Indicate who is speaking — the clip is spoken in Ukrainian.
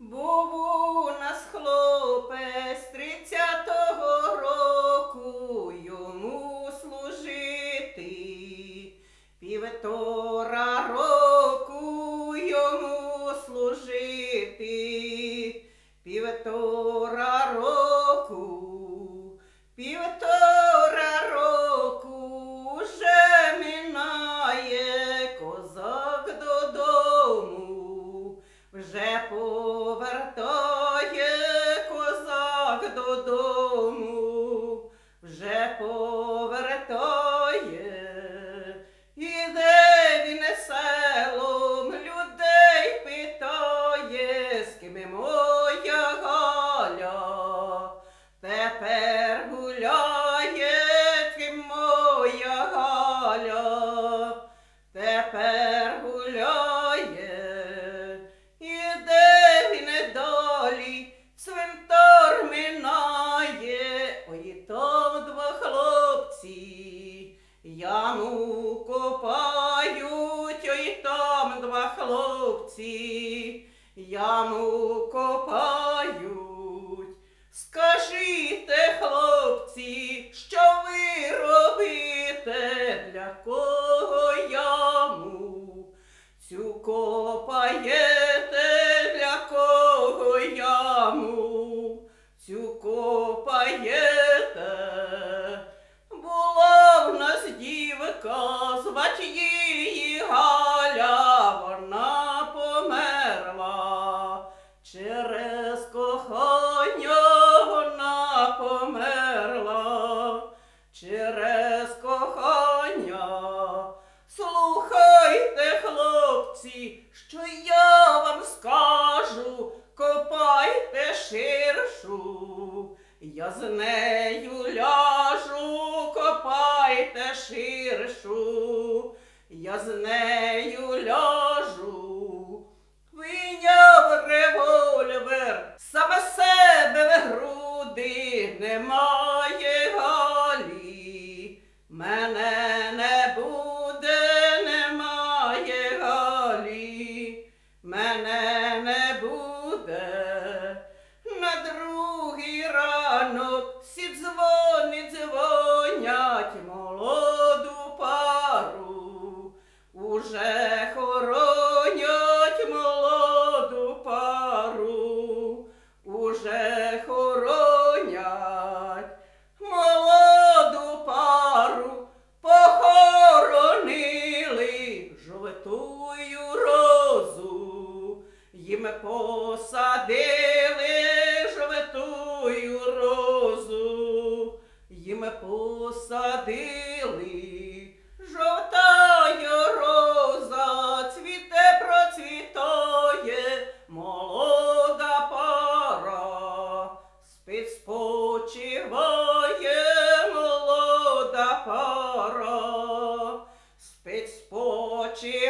Speaker 1: Був у нас хлопець тридцятого року йому служити. Півтора року йому служити. Півтора року, півтора року вже минає козак додому, вже повертає козак додому, хлопці, яму копають. Скажіть, хлопці, що ви робите, для кого яму? Цю копаєте, для кого яму? Цю копаєте. Була в нас дівка, звать її Галя, Через кохання вона померла, через кохання. Слухайте, хлопці, що я вам скажу, копайте ширшу, я з нею ляжу, копайте ширшу, я з нею ляжу. Немає голі, Мене не буде, немає галі. Мене не буде. На другий ранок всі їм посадили жовтую розу, їм посадили. Жовтая роза цвіте процвітає, молода пара, спить спочиває молода пара, спить спочиває.